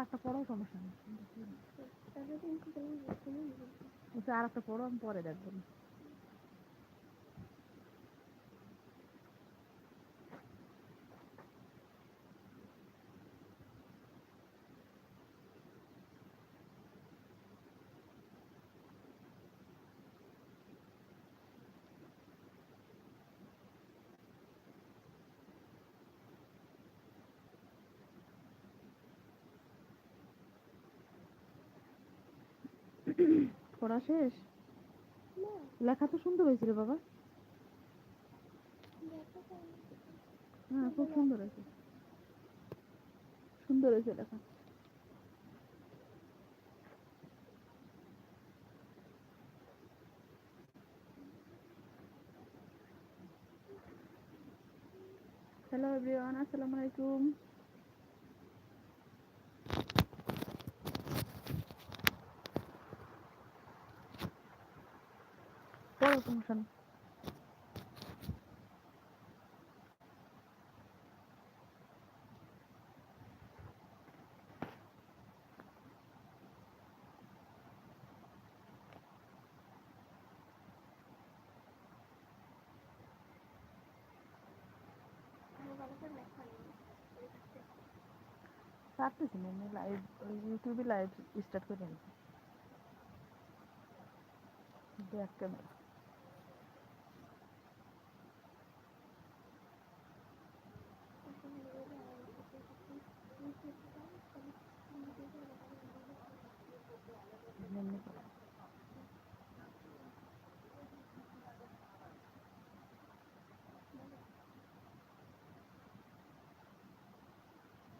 আর একটা পড়াও সমস্যা নেই। বলছে আর একটা পড়ো আমি পরে দেখব। পড়া শেষ? লেখা তো সুন্দর হয়েছিল বাবা। হ্যাঁ খুব সুন্দর হয়েছে। সুন্দর হয়েছে লেখা। হ্যালো এভরিওয়ান আসসালামু আলাইকুম। পড়ো সমস্যা নেই পারতেছি লাইভ ইউটিউবে লাইভ স্টার্ট করে নিয়েছি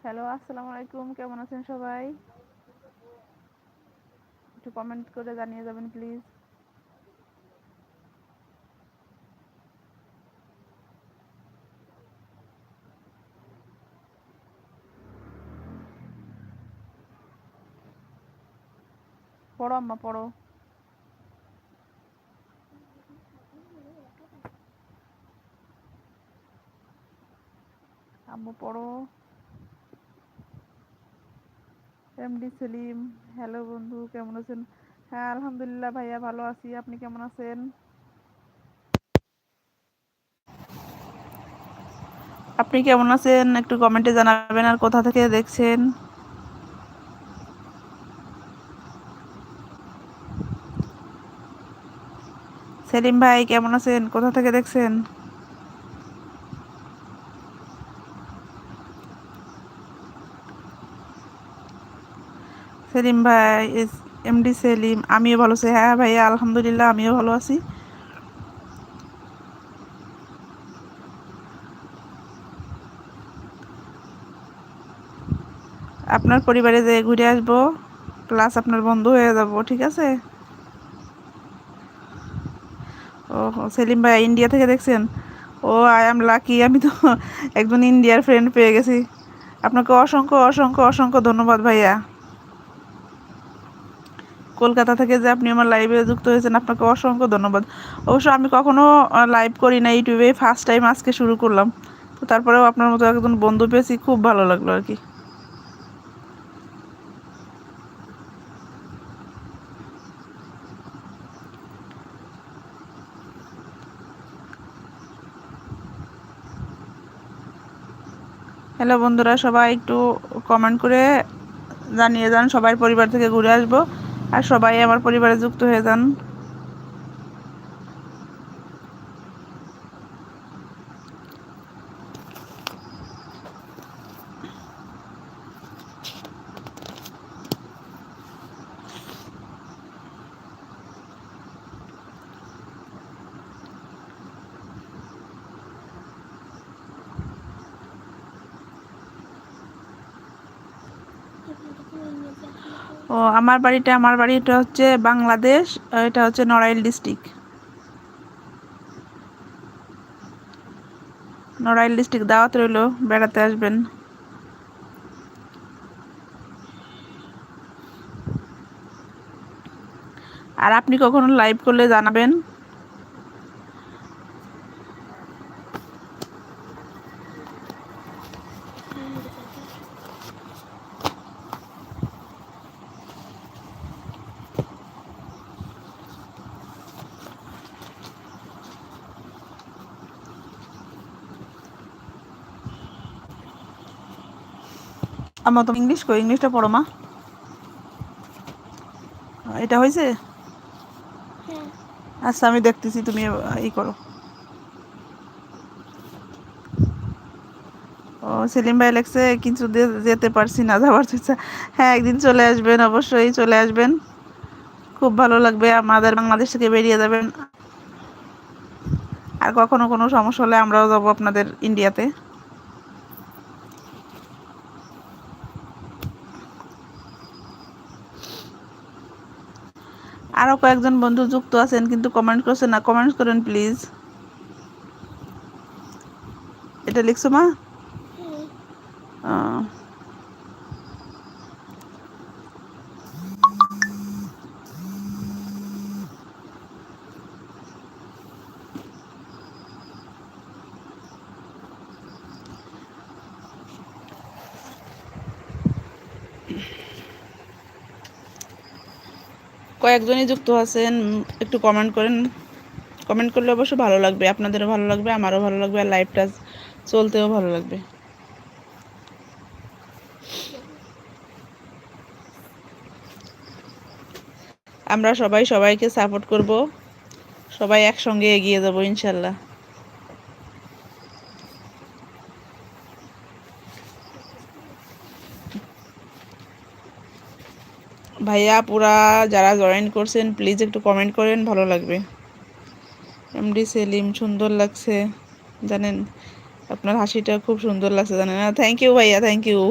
হ্যালো আসসালামু আলাইকুম, কেমন আছেন সবাই? একটু কমেন্ট করে জানিয়ে যাবেন প্লিজ পড়ো আম্মা, পড়ো। আম্মু, পড়ো। এমডি সেলিম, হ্যালো বন্ধু, কেমন আছেন? হ্যাঁ আলহামদুলিল্লাহ ভাইয়া ভালো আছি। আপনি কেমন আছেন? আপনি কেমন আছেন? একটু কমেন্টে জানাবেন আর কোথা থেকে দেখছেন? সেলিম ভাই, কেমন আছেন? কোথা থেকে দেখছেন? সেলিম ভাই এমডি সেলিম, আমিও ভালো আছি। হ্যাঁ ভাইয়া আলহামদুলিল্লাহ, আমিও ভালো আছি। আপনার পরিবারে যে ঘুরে আসব প্লাস আপনার বন্ধু হয়ে যাব, ঠিক আছে? ও সেলিম ভাই, ইন্ডিয়া থেকে দেখছেন? ও আই এম লাকি আমি তো একজন ইন্ডিয়ার ফ্রেন্ড পেয়ে গেছি। আপনাকে অসংখ্য অসংখ্য অসংখ্য ধন্যবাদ ভাইয়া। কলকাতা থেকে যে আপনি আমার লাইভে যুক্ত হয়েছেন, আপনাকে অসংখ্য ধন্যবাদ। অবশ্য আমি কখনো লাইভ করি না ইউটিউবে ফার্স্ট টাইম আজকে শুরু করলাম। তো তারপরেও আপনার মতো একজন বন্ধু পেয়েছি, খুব ভালো লাগল আর কি। হ্যালো বন্ধুরা, সবাই একটু কমেন্ট করে জানিয়ে যান, সবাই পরিবার থেকে ঘুরে আসব। আর সবাই আমার পরিবারে যুক্ত হয়ে যান। ও, আমার বাড়িটা আমার বাড়িটা হচ্ছে বাংলাদেশ, এটা হচ্ছে নড়াইল ডিস্ট্রিক্ট। নড়াইল ডিস্ট্রিক্ট দাওয়াত রইল, বেড়াতে আসবেন। আর আপনি কখনো লাইভ করলে জানাবেন। আমার তো ইংলিশ কই? ইংলিশটা পড়ো মা। এটা হয়েছে? হ্যাঁ। আচ্ছা আমি দেখতেছি তুমি ই করো। ও সেলিম ভাই লেগছে কিছু দে- যেতে পারছি না তো ইচ্ছা। হ্যাঁ একদিন চলে আসবেন অবশ্যই চলে আসবেন। খুব ভালো লাগবে আমাদের বাংলাদেশ থেকে বেরিয়ে যাবেন। আর কখনো কোনো সমস্যা হলে আমরাও যাব আপনাদের ইন্ডিয়াতে আরও কয়েকজন বন্ধু যুক্ত আছেন কিন্তু কমেন্ট করছেন না। কমেন্ট করেন প্লিজ এটা লিখছো মা? কয়েকজনই যুক্ত আছেন একটু কমেন্ট করেন। কমেন্ট করলে অবশ্য ভালো লাগবে, আপনাদেরও ভালো লাগবে, আমারও ভালো লাগবে, আর লাইভটা চলতেও ভালো লাগবে। আমরা সবাই সবাইকে সাপোর্ট করব, সবাই একসঙ্গে এগিয়ে যাব, ইনশাল্লাহ। ভাইয়া, পুরা যারা জয়েন করছেন প্লিজ একটু কমেন্ট করেন, ভালো লাগবে। এমডি সেলিম, সুন্দর লাগছে। জানেন, আপনার হাসিটা খুব সুন্দর লাগছে, জানেন থ্যাংক ইউ ভাইয়া থ্যাংক ইউ